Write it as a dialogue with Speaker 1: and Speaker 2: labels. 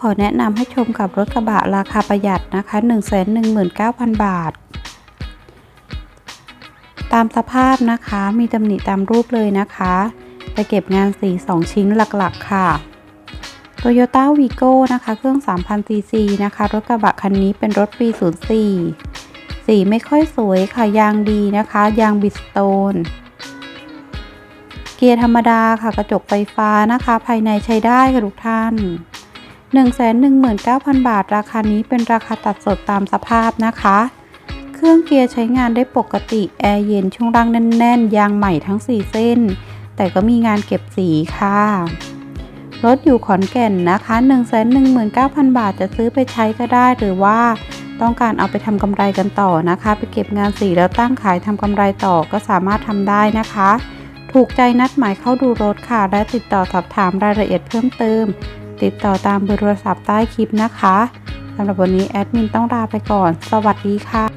Speaker 1: ขอแนะนำให้ชมกับรถกระบะราคาประหยัดนะคะ 119,000 บาท ตามสภาพนะคะมีตำหนิตามรูปเลยนะคะ ไปเก็บงานสี 2 ชิ้นหลักๆค่ะ Toyota Vigo นะคะ เครื่อง 3,000 cc นะคะ รถกระบะคันนี้เป็นรถปี 04 สีไม่ค่อยสวยค่ะ ยางดีนะคะ ยางบิสโตน เกียร์ธรรมดาค่ะ กระจกไฟฟ้านะคะ ภายในใช้ได้ค่ะทุกท่าน 119,000 บาท ราคานี้เป็นราคาตัดสดตามสภาพนะคะ เครื่องเกียร์ใช้งานได้ปกติ แอร์เย็นช่วงล่างแน่นๆ ยางใหม่ทั้ง 4 เส้น แต่ก็มีงานเก็บสีค่ะ รถอยู่ขอนแก่นนะคะ 119,000 บาทจะซื้อไปใช้ก็ได้หรือว่าต้องการเอาไปทำกำไรกันต่อนะคะ ไปเก็บงานสีแล้วตั้งขายทำกำไรต่อก็สามารถทำได้นะคะ ถูกใจนัดหมายเข้าดูรถค่ะ และติดต่อสอบถามรายละเอียดเพิ่มเติม ติดต่อตามเบอร์โทรศัพท์ใต้คลิปนะคะสำหรับวันนี้แอดมินต้องลาไปก่อน สวัสดีค่ะ